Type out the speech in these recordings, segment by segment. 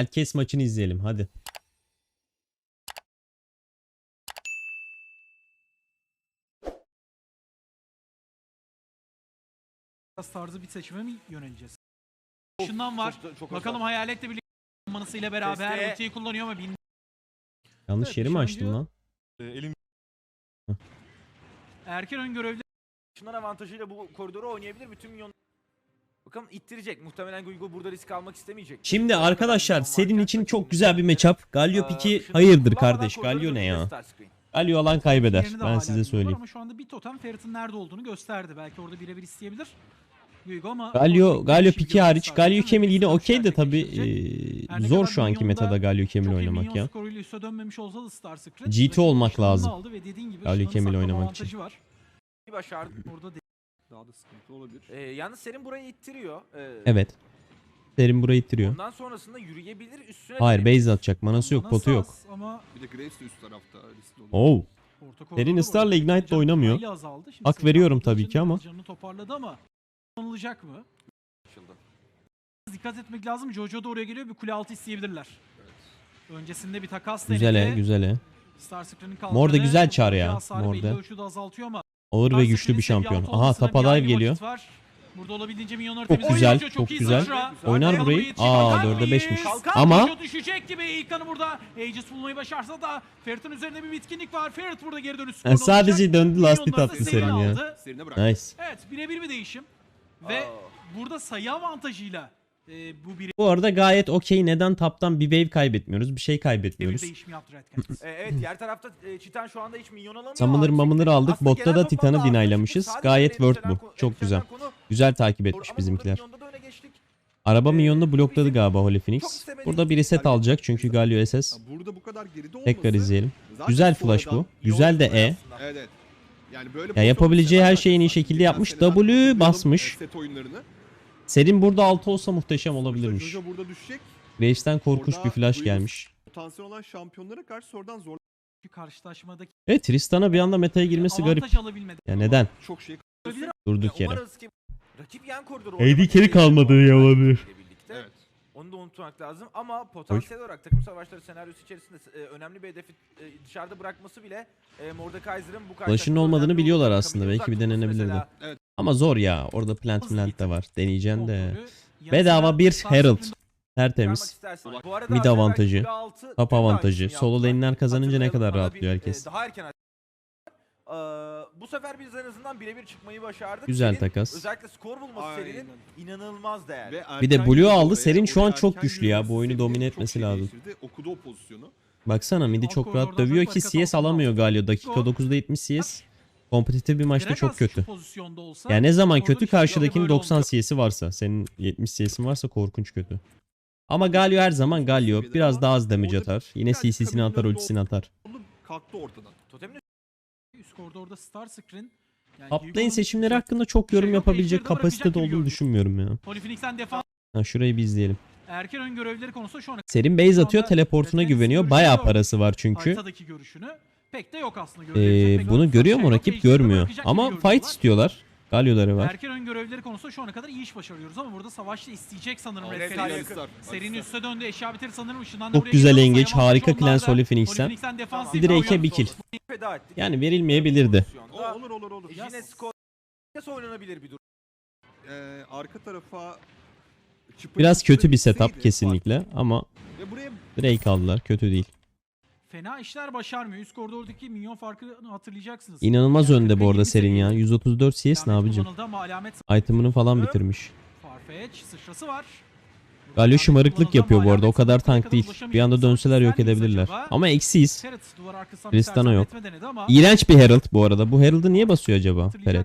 Alkes maçını izleyelim hadi. tarzı bir seçime mi yöneleceğiz? Şundan var. Çok- çok Bakalım özel. Hayaletle birlikte manısıyla beraber Teste. ultiyi kullanıyor mu bilmiyorum. Yanlış Evet, yeri mi açtım diyor- lan? Ee, elim Erken ön görevli Şundan avantajıyla bu koridoru oynayabilir. Bütün milyon Bakalım ittirecek. Muhtemelen Guigo burada risk almak istemeyecek. Şimdi arkadaşlar varken için çok güzel bir matchup. Galio eee, piki hayırdır kardeş. Galio ne ya? Galio alan kaybeder. Ben size söyleyeyim. Ama şu anda bir totem Ferit'in nerede olduğunu gösterdi. Belki orada birebir isteyebilir. Galio, Galio piki hariç. Galio Kemil yine okey de tabi ne zor şu anki metada Galio Kemil oynamak ya. GT olmak lazım. Galio Kemil oynamak için. Başardı. Orada Daha da sıkıntı olabilir. Ee, yalnız Serin burayı ittiriyor. Ee, Evet. Serin burayı ittiriyor. Ondan sonrasında yürüyebilir üstüne. Hayır de- base atacak. Manası yok, potu yok. Ama Bir de Graves de üst tarafta riskli olur. Oo. orta ısrarla Ignite'le canı oynamıyor. hayli azaldı. Şimdi Hak veriyorum tabii ki ama. Canını toparladı ama kullanılacak mı? Açıldı. Dikkat etmek lazım. Jojo da oraya geliyor. Bir kule altı isteyebilirler. Öncesinde bir takas Güzel he, denedi. güzel he. Star Screen'in Mor da kalkanı güzel çağır ya, hasarı Mor belli da. ölçüde azaltıyor ama Ağır ve güçlü bir şampiyon. Aha Tapadive geliyor. Burada olabildiğince minyonları Çok güzel, çok iyi güzel. sıçra. Oynar burayı. Aa Kalkan 4'e miyiz? 5'miş. Kalkan Ama düşecek gibi ilk kanı burada. Aegis bulmayı başarsa da Ferit'in üzerinde bir bitkinlik var. Ferit burada geri dönüş Yani sadece döndü last hit Minyonları da attı Serin ya. Nice. Evet birebir bir değişim. Ve burada sayı avantajıyla e, bu birebir Bu arada gayet okey. Neden taptan bir wave kaybetmiyoruz? Bir şey bir kaybetmiyoruz. değişim yaptı Red Cats. Ee, evet diğer tarafta e, Çitan şu anda hiç minyon alamıyor. Summoner Abi, mamınır aldık. aslında Botta genel da toplamda Titan'ı sadece Gayet endişelenen word bu. konu- Çok güzel. konu- Güzel takip Ama etmiş burada bizimkiler. minyonda da öne geçtik. Araba Ee, minyonunu blokladı galiba Holy Phoenix. Burada bir reset alacak çünkü Galio SS. Ya burada bu kadar geride olması. Tekrar izleyelim. zaten Güzel flash bu. sonradan Güzel de E. Evet evet. Yani böyle Ya yapabileceği her şeyi en iyi şekilde yapmış. W basmış. e, Set oyunlarını. Serin burada 6 olsa muhteşem olabilirmiş. Jojo burada düşecek. Graves'ten korkunç Orada bir flash gelmiş. Potansiyel olan şampiyonlara karşı sonradan zor. Karşılaşmadaki Evet Tristan'a bir anda meta'ya girmesi garip. avantaj alabilmedi. Ya neden? Çok şey Olabilir Durduk yere. umarız ki rakip yan koridoru AD oynamak carry kalmadı ya olabilir. birlikte. Evet. Onu da unutmak lazım ama potansiyel olarak takım savaşları senaryosu içerisinde e, önemli bir hedefi e, dışarıda bırakması bile e, Mordekaiser'ın bu Flash'ın olmadığını biliyorlar aslında. Belki bir denenebilirdi. Ama zor ya. Orada plant plant de var. Deneyeceksin de. Bedava bir Herald. Tertemiz. Mid avantajı, top avantajı, solo lane'ler kazanınca ne kadar rahatlıyor herkes. e, daha erken Ee, bu sefer biz en azından birebir çıkmayı başardık. Güzel Serin, takas. Özellikle skor bulması Selin'in inanılmaz değerli. Bir de Blue aldı. Serin şu an çok güçlü ya. Bu oyunu domine etmesi lazım. Okudu o pozisyonu. Baksana midi çok rahat dövüyor ki CS alamıyor. Galio. Dakika Skor. 9'da 70 CS. Kompetitif bir maçta çok kötü. şu pozisyonda olsa Yani ne zaman kötü şey karşıdakinin böyle 90 olmayacak. CS'i varsa. Senin 70 CS'in varsa korkunç kötü. Ama Galio her zaman Galio. Biraz daha az damage atar. Yine CC'sini atar, ultisini atar. Kalktı ortadan. Üst koridorda Star Screen. Hugo'nun seçimleri hakkında çok şey yorum yok, yapabilecek kapasitede olduğunu düşünmüyorum ya. Ha şurayı bir izleyelim. erken ön görevleri konusunda şu ana Serin base atıyor, teleportuna güveniyor. Bayağı parası var çünkü. haritadaki görüşünü pek de yok aslında. Ee, bunu görüyor şey mu rakip? Görmüyor. Ama fight istiyorlar. Galio'ları var. Erken ön görevleri konusunda şu ana kadar iyi iş başarıyoruz ama burada savaşta isteyecek sanırım Red. Alistar. Serinin üste döndü. Eşya bitir sanırım ışından da Çok güzel engeç, harika onlarda. Holy Phoenix'ten. Defans Bir direk'e yapıyor. bir kill. Yani verilmeyebilirdi. O, olur olur olur. Yine skor Nasıl oynanabilir bir durum. Ee, arka tarafa Biraz kötü bir setup kesinlikle ama Drake aldılar. Kötü değil. Fena işler başarmıyor. Üst koridordaki minyon farkını hatırlayacaksınız. İnanılmaz Yani önde bu 47 arada Serin ya. seviye. 134 CS ne Alamet abicim? ama alamet Item'ını falan bitirmiş. Farfetch sıçrası var. Galio şımarıklık yapıyor bu arada. O kadar tank değil. Bir anda dönseler yok edebilirler. Ama eksiyiz. Tristana yok. İğrenç bir Herald bu arada. Bu Herald'ı niye basıyor acaba 40'a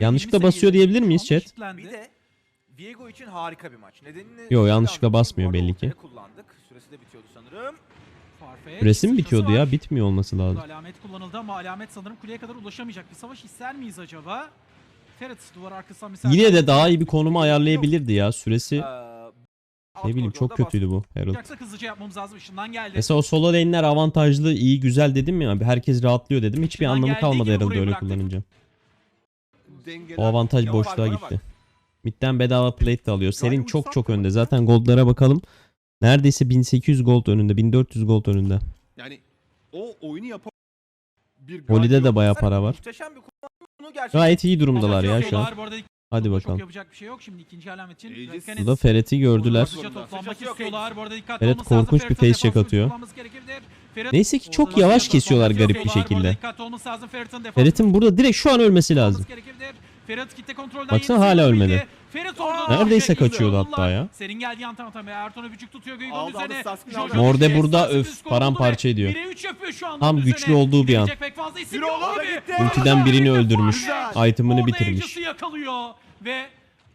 Yanlışlıkla 20 basıyor diyebilir miyiz chat? Bir de Viego için harika bir maç. Nedenini Yo, yanlışlıkla basmıyor belli ki. kullandık. Süresi de bitiyordu sanırım. Sıçrası bitiyordu ya? Bitmiyor olması lazım. Alamet kullanıldı ama alamet sanırım kuleye kadar ulaşamayacak. Bir savaş ister miyiz acaba? Ferit duvar arkasından bir Yine de daha iyi bir konumu ayarlayabilirdi ya. Süresi Ee, ne bileyim çok kötüydü bu Herald. hızlıca yapmamız lazım. Işından geldi. Mesela o solo lane'ler avantajlı, iyi, güzel dedim ya. Herkes rahatlıyor dedim. Hiçbir anlamı kalmadı Herald'ı öyle kullanınca. O avantaj boşluğa gitti. Mid'den bedava plate de alıyor. Serin çok çok önde. Zaten gold'lara bakalım. Neredeyse 1800 gold önünde, 1400 gold önünde. Yani o oyunu yapan bir Voli'de de bayağı para var. Muhteşem bir gerçekten Gayet iyi durumdalar ya şu an. Bu arada Hadi Çok bakalım. yapacak bir şey yok şimdi ikinci alamet için. Aegis- Red Canids Burada Ferret'i gördüler. lazım. korkunç bir face check atıyor. Neyse ki çok yavaş kesiyorlar garip bir şekilde. Ferret'in burada direkt şu an ölmesi lazım. Ferret kitle kontrolden Baksana hala ölmedi. Ferret orada Neredeyse kaçıyordu hatta ya. Serin geldi yan taraftan ve öpücük tutuyor aldı, üzerine. Aldı. Morde burada öf, paramparça ediyor. 1'e 3 yapıyor şu anda Tam güçlü üzerine. olduğu bir an. Gidecek pek fazla isim Yürü yok oğlum, abi. gitti. Ultiden birini öldürmüş. Item'ını bitirmiş. Yakalıyor ve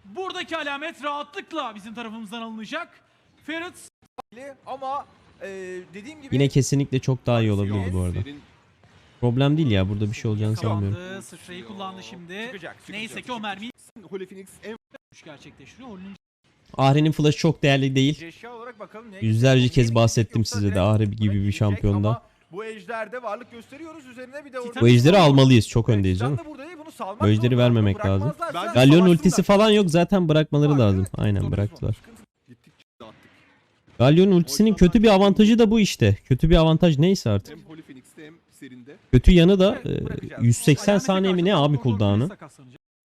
buradaki alamet rahatlıkla bizim tarafımızdan alınacak. Ferret ama e, dediğim gibi Yine kesinlikle çok daha iyi olabilirdi bu arada. Serin- Problem değil ya burada bir şey olacağını sanmıyorum. kullandı, sıçrayı kullandı şimdi. Çıkacak, çıkacak, Neyse ki o mermiyi Holy Phoenix en gerçekleştiriyor. Ahri'nin flash'ı çok değerli değil. Yüzlerce kez bahsettim size de Ahri gibi bir gidecek şampiyonda. ama Bu ejderde varlık gösteriyoruz. Üzerine bir de orada... Bu ejderi almalıyız. Çok öndeyiz canım. Bu ejderi vermemek lazım. Galyon ultisi falan yok zaten bırakmaları lazım. Aynen bıraktılar. sıkıntı gittikçe dağıttık. Galyon ultisinin kötü bir avantajı da bu işte. Kötü bir avantaj neyse artık. Kötü yanı da Evet, e, bırakacağız. 180 alamete saniye mi ne abi cooldown'ı?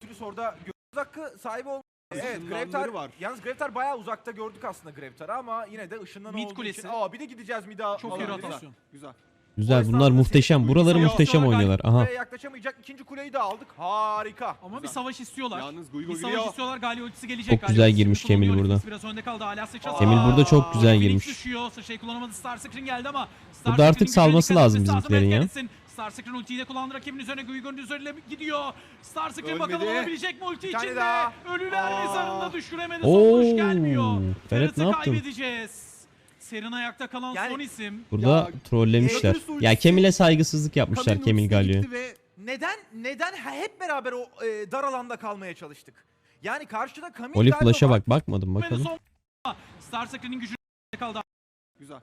Sürüs orada göz hakkı sahibi ol. Evet Grevtar var. Yalnız Grevtar bayağı uzakta gördük aslında Grevtar'ı ama yine de ışınlan Mid olduğu kulesi. için. Aa bir de gideceğiz mid'a. Çok iyi rotasyon. Güzel. Güzel bunlar muhteşem. Buraları muhteşem oynuyorlar. Aha. Yaklaşamayacak. ikinci kuleyi de aldık. Harika. Ama bir savaş istiyorlar. Yalnız Guigo Bir savaş istiyorlar. Galio ultisi gelecek. Çok güzel girmiş Kemil kullanıyor. burada. Biraz önde kaldı. Hala sıçrası Kemil var. burada çok güzel girmiş. düşüyor. Sıçrayı kullanamadı. Star Screen geldi ama Burada artık salması lazım bizimkilerin ya. Star Screen ultiyi de kullandı. Rakibin üzerine Guigo'nun üzerine gidiyor. Star Screen bakalım Ölmedi. alabilecek mi ulti içinde? Ölüler mezarında düşüremedi. Sonuç gelmiyor. Ferhat'ı ne yaptın? kaybedeceğiz. Serin ayakta kalan Yani- son isim. Burada Ya, trollemişler. Ultisi- Ya Kemil'e saygısızlık yapmışlar Kemil ultisine Galio'ya. gitti ve Neden neden hep beraber o e, dar alanda kalmaya çalıştık? Yani karşıda Camille Oli flash'a var. bak bakmadım bakalım. son Star gücüne kaldı. Güzel.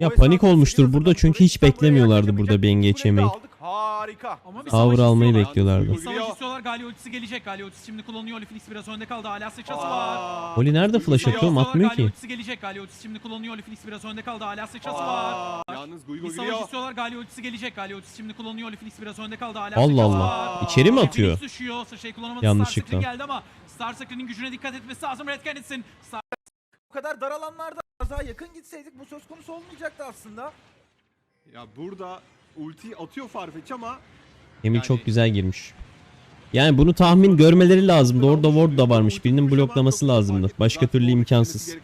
Ya panik olmuştur burada da çünkü hiç beklemiyorlardı burada yemeyi. aldık. Harika. Ama bir savaş almayı istiyorlar. bekliyorlardı. Bir savaş istiyorlar. Galio ultisi gelecek. Ultisi şimdi kullanıyor. Oli Phoenix biraz önde kaldı. Hala sıçrası var. Oli nerede flash atıyor? Atmıyor ki. Ultisi gelecek. Ultisi şimdi kullanıyor. Oli Phoenix biraz önde kaldı. Hala sıçrası var. Yalnız Guigo Bir savaş giriyor. istiyorlar. Galio ultisi gelecek. Ultisi şimdi kullanıyor. Oli Phoenix biraz önde kaldı. Hala Allah sıçrası Allah. var. İçeri mi Oli atıyor? Phoenix düşüyor. Sıçrayı kullanamadı. Yanlışlıkla. Geldi ama Star Screen'in gücüne dikkat etmesi lazım. Red Canids'in. Star Bu kadar dar alanlarda daha yakın gitseydik bu söz konusu olmayacaktı aslında. Ya burada ulti atıyor Farfetch ama Kemil Yani- çok güzel girmiş. Yani bunu tahmin görmeleri lazımdı. Orada ward da varmış. Birinin bloklaması lazımdı. Başka türlü imkansız.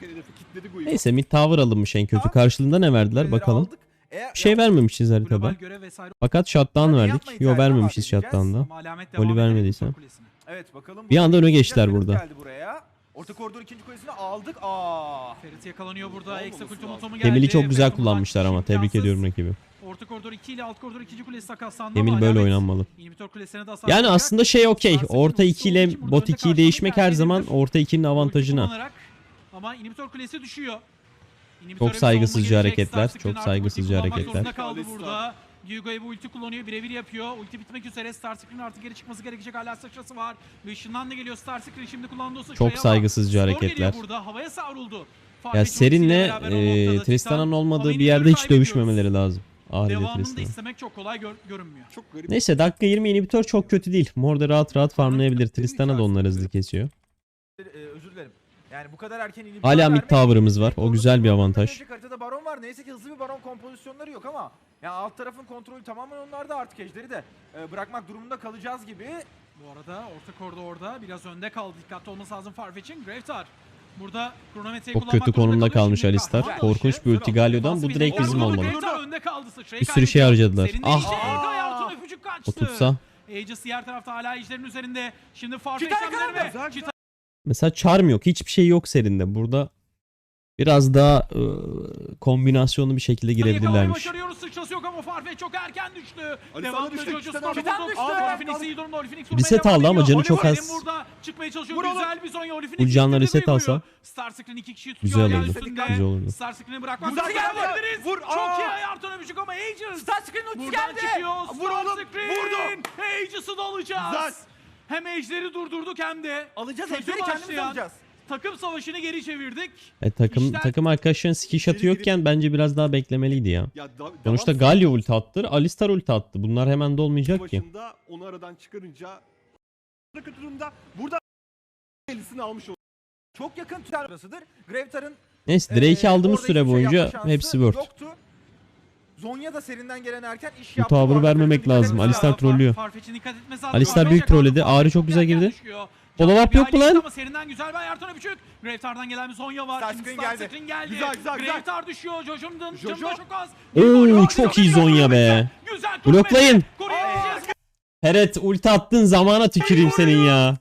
Neyse mid tower alınmış en kötü. Karşılığında ne verdiler bakalım. aldık. Eğer- Bir şey vermemişiz global haritada. görev vesaire. Fakat shutdown Bunları verdik. yapmayın Yo zaten, vermemişiz bahsedeceğiz. shutdown'da. Ama alamet Oli ederek vermediyse. Kulesi'ne. Evet bakalım. Bir anda öne geçtiler burada. Geldi buraya. Orta koridor ikinci kulesini aldık. Aa. Ferit yakalanıyor burada. Eksa lazım. ultimatomu geldi. Kemil'i çok güzel kullanmışlar ama tebrik ediyorum rakibi. Orta koridor 2 ile alt koridor 2. kulesi takaslandı Kemil ama böyle alamet oynanmalı. inhibitor kulesine de hasar Yani aslında şey okey. Orta ultisi 2 olduğu ile bot önde 2'yi karşılamayı değişmek her zaman orta 2'nin Ulti avantajına. Ama inhibitor kulesi düşüyor. Çok saygısızca hareketler, çok saygısızca hareketler. Yugo'ya bu ulti kullanıyor. Birebir yapıyor. Ulti bitmek üzere. Star Screen artık geri çıkması gerekecek. Hala sıçrası var. Ve ışından da geliyor. Star Screen şimdi kullandığı sıçrayı Çok saygısızca hareketler. burada. Havaya savruldu. Ya Serin'le e, Tristan'ın olmadığı bir yerde hiç dövüşmemeleri lazım. Ahri Devamını da Tristan. istemek çok kolay gör- görünmüyor. çok garip. Neyse dakika 20 inhibitor çok kötü değil. Morda rahat rahat farmlayabilir. Tristan'a da onlar hızlı kesiyor. Ee, özür dilerim. Yani bu kadar erken inhibitor Hala mid tower'ımız var. O güzel bir avantaj. haritada baron var. Neyse ki hızlı bir baron kompozisyonları yok ama ya alt tarafın kontrolü tamamen onlarda artık ejderi de e, bırakmak durumunda kalacağız gibi. Bu arada orta koridorda biraz önde kaldı. Dikkatli olması lazım Farfetch'in. Gravetar burada kronometreyi Çok kullanmak kötü konumda kalmış Alistar. kahraman Korkunç bir ulti Galio'dan. Bu direkt bizim Orada olmalı. Gravetar önde kaldı. Sıçrayı Bir sürü şey harcadılar. Ah! kaçtı. O tutsa. Aegis diğer tarafta hala ejderin üzerinde. Şimdi Farfetch Çita hamleleri yakaladı. ve Çita Mesela charm yok. Hiçbir şey yok serinde. Burada biraz daha e, kombinasyonlu bir şekilde girebilirlermiş. başarıyoruz. Sıçrası yok ama Farfetch çok erken düştü. Ali Devam sana düştü, Jojo düştü. Skor Çita buldu. düştü. Oli Phoenix iyi durumda. Oli Phoenix vurmaya Reset aldı ama canı çok az. burada çıkmaya çalışıyor. Güzel bir Zonya. Oli Phoenix Ulcan'la bitirdi reset alsa. Star Screen iki kişi Güzel tutuyor yer olurdu. Güzel olurdu. Star Screen'i bırakmak Güzel geldi. Vur. Çok iyi Ayarton öpücük ama Aegis. Star Screen ultisi geldi. Vur Star oğlum. Vurdum. Aegis'i de alacağız. Güzel. Hem Ejder'i durdurduk hem de Alacağız ejderi kendimiz alacağız. Takım savaşını geri çevirdik. E, takım İşler- takım arkadaşların skill shot'ı yokken bence biraz daha beklemeliydi ya. Ya da, Sonuçta Galio ulti attı, Alistar ulti attı. Bunlar hemen de olmayacak ki. başında onu aradan çıkarınca Rocket durumda burada elisini almış oldu. Çok yakın tüter burasıdır. Gravetar'ın Neyse Drake'i aldığımız süre şey boyunca hepsi word. Yoktu. Zonya da serinden gelen erken iş Bu yaptı. tavrı arada vermemek lazım. Alistar trollüyor. Alistar büyük trolledi. Ağrı çok güzel girdi. düşüyor. Follow up yok mu lan? Ama serinden güzel bir Ayarton öpücük. Gravetar'dan gelen bir Zonya var. Starscreen geldi. Starscreen geldi. Güzel, güzel, güzel. Gravetar düşüyor. Jojo'nun canı çok az. Oo, çok iyi Zonya be. Güzel. Bloklayın. Heret ulti attığın zamana tüküreyim senin ya.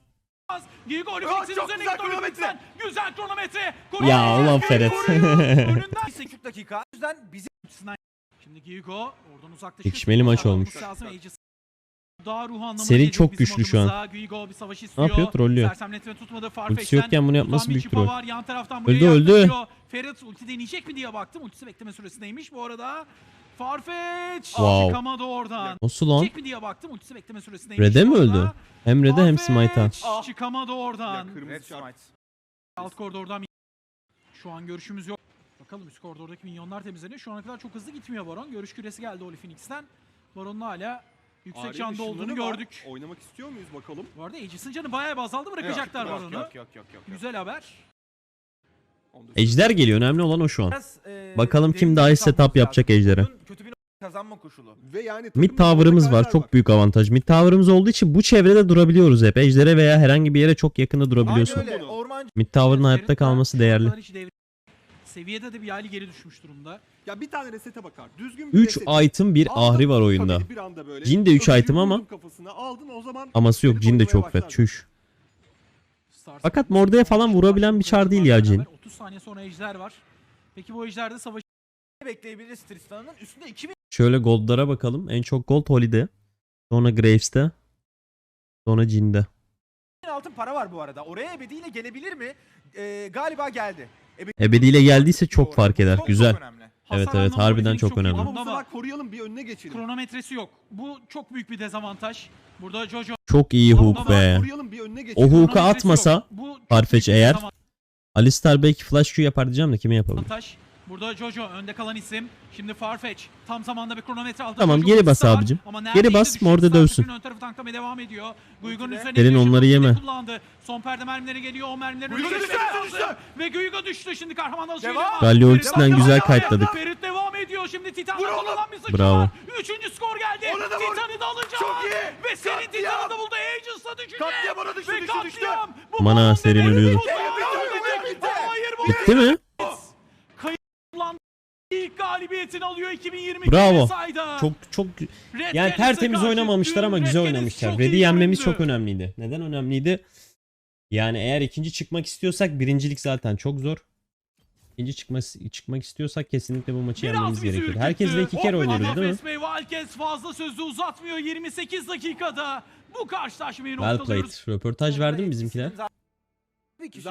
Aa, Olympics'in çok üzerine kronometre. Olympics'ten. Güzel kronometre. Ya ulan Ferhat. Önünden 8 dakika. O yüzden bizim açısından. Şimdi Gigo oradan uzaklaşıyor. Çekişmeli maç olmuş. Daha ruh anlamına çok güçlü şu an. istiyor. yapıyor? Trollüyor. Ultisi Farfetch'ten. yokken bunu yapması büyük troll. var. Yan taraftan buraya Öldü, öldü. Ferit ulti deneyecek mi diye baktım. Ultisi bekleme süresindeymiş bu arada. Farfetch Wow. çıkamadı oradan. Nasıl lan? Çek mi diye baktım. Ultisi bekleme süresindeymiş. Red'e mi öldü? Hem Red'e hem Smite'a. Ah. çıkamadı oradan. Red. Smite. Alt koridordan şu an görüşümüz yok. Bakalım üst koridordaki minyonlar temizleniyor. Şu ana kadar çok hızlı gitmiyor Baron. Görüş küresi geldi Oli Phoenix'ten. Baron'un hala yüksek Arya canda olduğunu var. gördük. Oynamak istiyor muyuz bakalım? Bu arada Aegis'in canı bayağı bir azaldı. Bırakacaklar Yok. Yok yok yok yok. yok. Güzel haber. Onu Ejder geliyor. Önemli olan o şu an. Biraz, e, Bakalım kim daha iyi setup yapacak. Ejder'e. Kötü bir kazanma koşulu. Ve yani Mid tower'ımız var. Çok büyük avantaj. Mid tower'ımız olduğu için bu çevrede durabiliyoruz hep. Ejder'e veya herhangi bir yere çok yakında durabiliyorsun. Mid tower'ın hayatta kalması değerli. Seviyede de bir hali geri düşmüş durumda. Ya bir tane resete bakar. Düzgün bir 3 reset. item bir Aldın, ahri var oyunda. tabii bir anda böyle. Jin de üç Öbürü item ama- Kafasına, aldın o zaman Aması yok. Jin de çok başlar. Çüş. Fakat Morde'ye falan vurabilen bir çar değil ya Jin. 30 saniye sonra Ejder var. Peki bu Ejder'de savaş bekleyebiliriz Tristan'ın. Üstünde 2000 Şöyle goldlara bakalım. En çok gold Holy'de. Sonra Graves'te. Sonra Jin'de. altın para var bu arada. Oraya ebediyle gelebilir mi? Ee, galiba geldi. Ebediyle geldiyse çok Doğru. fark eder. Çok, Güzel. Çok önemli. Evet, Hasar evet, anlamında harbiden çok önemli. Ama bu sefer koruyalım bir önüne geçelim. kronometresi yok. Bu çok büyük bir dezavantaj. Burada Jojo Çok iyi hook be. O kronometresi atmasa Farfetch eğer Alistar belki flash Q yapar diyeceğim de kime yapabilir? dezavantaj. Burada Jojo önde kalan isim. Şimdi Farfetch tam zamanda bir kronometre aldı. Tamam, Jojo geri bas abicim. Geri bas. Morde dövsün. Ön tarafı tanklamaya devam ediyor. Ultide. üzerine Derin onları yeme. Kullandı. Son perde mermileri geliyor. O mermilerin önüne düştü, düştü. Ve Guigo düştü. Şimdi kahraman alışıyor. Devam. Galio ultisinden güzel kayıtladık. Ferit devam ediyor. Şimdi Titan'da Vur oğlum. bulunan bir sıçra Bravo. var. Üçüncü skor geldi. Titan'ı da alacak. Çok iyi. Ve senin. Titan'ı da buldu. Aegis'la düşecek. Katliam ona düştü, Ve katliam. Balon serin demek. ölüyordu. Bu balon Bitti, demek. Hayır bu Bitti mi? Galibiyetini alıyor 2022 Bravo. sayda. Çok çok Red yani tertemiz oynamamışlar ama güzel oynamışlar. Red'i yenmemiz çok önemliydi. Neden önemliydi? Yani eğer ikinci çıkmak istiyorsak birincilik zaten çok zor. İkinci çıkması, çıkmak istiyorsak kesinlikle bu maçı Biraz yenmemiz gerekiyor. Herkesle iki kere oynuyoruz değil mi? Valkes fazla sözü uzatmıyor 28 dakikada. Bu karşılaşmayı Well noktalıyoruz. played. Röportaj verdi mi bizimkiler? Tabii ki,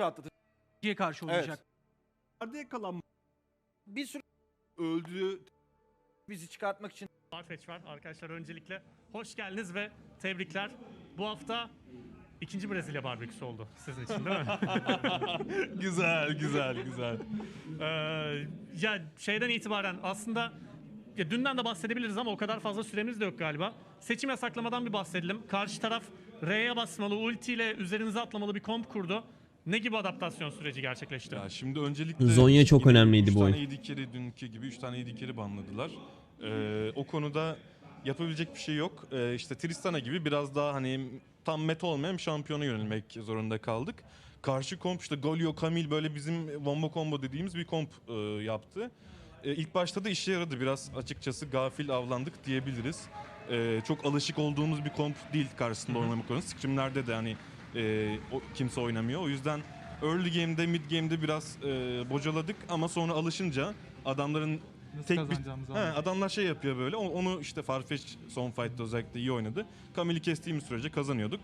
rahatlatıcı. İkiye karşı oynayacak. Nerede yakalanma Bir süre öldü. bizi çıkartmak için Farfetch var. Arkadaşlar öncelikle hoş geldiniz ve tebrikler. Bu hafta ikinci Brezilya barbeküsü oldu sizin için değil mi? güzel, güzel, güzel. Ee, ya şeyden itibaren aslında ya dünden de bahsedebiliriz ama o kadar fazla süremiz de yok galiba. Seçim yasaklamadan bir bahsedelim. Karşı taraf R'ye basmalı, ulti ile üzerinize atlamalı bir komp kurdu. Ne gibi adaptasyon süreci gerçekleşti? Ya şimdi öncelikle Zonya çok gibi önemliydi bu oyun. tane AD carry dünkü gibi 3 tane AD carry banladılar. Ee, o konuda yapabilecek bir şey yok. Ee, işte Tristana gibi biraz daha hani tam meta olmayan bir şampiyona yönelmek zorunda kaldık. Karşı komp işte Galio, Camille böyle bizim wombo combo dediğimiz bir komp e, yaptı. E, ilk başta da işe yaradı biraz açıkçası gafil avlandık diyebiliriz. E, çok alışık olduğumuz bir komp değil karşısında oynamak konusunda. Scrimlerde de hani e, o, kimse oynamıyor. O yüzden early game'de, mid game'de biraz e, bocaladık ama sonra alışınca adamların tek bir He, adamlar şey yapıyor böyle. O- Onu işte Farfetch son fight'ta özellikle iyi oynadı. Camille'i kestiğimiz sürece kazanıyorduk.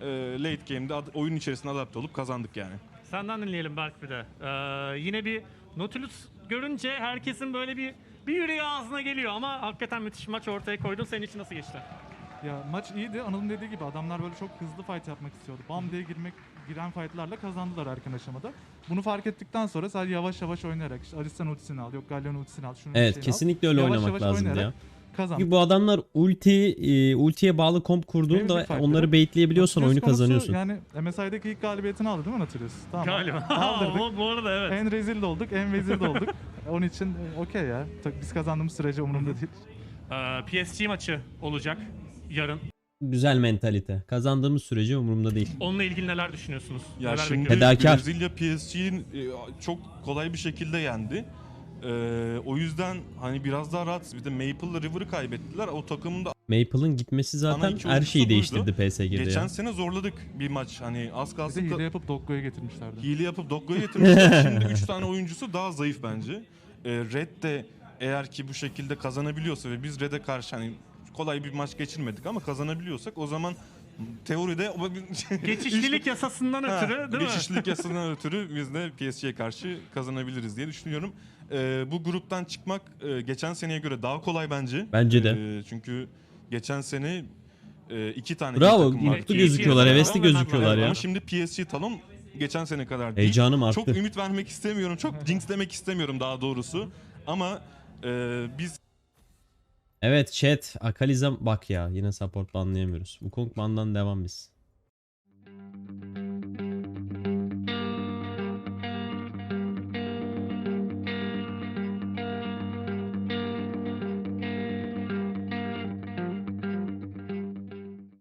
E, late game'de ad- oyun içerisinde adapte olup kazandık yani. Senden dinleyelim Berk bir de. Ee, yine bir Nautilus görünce herkesin böyle bir bir yüreği ağzına geliyor ama hakikaten müthiş maç ortaya koydun. Senin için nasıl geçti? Ya maç iyiydi. Anıl'ın dediği gibi adamlar böyle çok hızlı fight yapmak istiyordu. Bam diye girmek giren fightlarla kazandılar erken aşamada. Bunu fark ettikten sonra sadece yavaş yavaş oynayarak işte Alistan ultisini al, yok Galleon ultisini al, şunu Evet şeyini kesinlikle öyle Yavaş oynamak yavaş lazımdı ya. oynayarak kazan. Çünkü bu adamlar ulti e, ultiye bağlı komp kurduğunda fight'ları. onları baitleyebiliyorsan Söz oyunu konusu kazanıyorsun. Yani MSI'deki ilk galibiyetini aldı değil mi Nautilus? Tamam. Galiba. Aldırdık. bu, bu arada evet. En rezil de olduk, en vezil de olduk. Onun için e, okey ya. Biz kazandığımız sürece umurumda değil. Ee, PSG maçı olacak yarın. Güzel mentalite. Kazandığımız sürece umurumda değil. Onunla ilgili neler düşünüyorsunuz? Ya neler şimdi bekliyorsunuz? Fedakar. Brezilya PSG'yi e, çok kolay bir şekilde yendi. E, o yüzden hani biraz daha rahat. Bir de Maple'la River'ı kaybettiler. O takımın da Maple'ın gitmesi zaten her şeyi değiştirdi PSG'de geçen ya. sene zorladık bir maç. Hani az Bir de kalsın hile yapıp Dokko'ya getirmişlerdi. hile yapıp Doggo'ya getirmişler. Şimdi 3 tane oyuncusu daha zayıf bence. E, Red de eğer ki bu şekilde kazanabiliyorsa ve biz Red'e karşı hani kolay bir maç geçirmedik ama kazanabiliyorsak o zaman teoride Geçişlilik yasasından Ha, ötürü değil mi? Geçişlilik yasasından ötürü biz de PSG'ye karşı kazanabiliriz diye düşünüyorum. Ee, bu gruptan çıkmak e, geçen seneye göre daha kolay bence. Bence de. Ee, çünkü geçen sene e, iki tane iyi Bravo takım vardı. mutlu gözüküyorlar, hevesli gözüküyorlar ya. Ama şimdi PSG Talon geçen sene kadar değil. Heyecanım arttı. Çok ümit vermek istemiyorum. Çok jinxlemek istemiyorum daha doğrusu. Ama e, biz Evet chat Akalizem bak ya yine support banlayamıyoruz. Wukong bandan devam biz.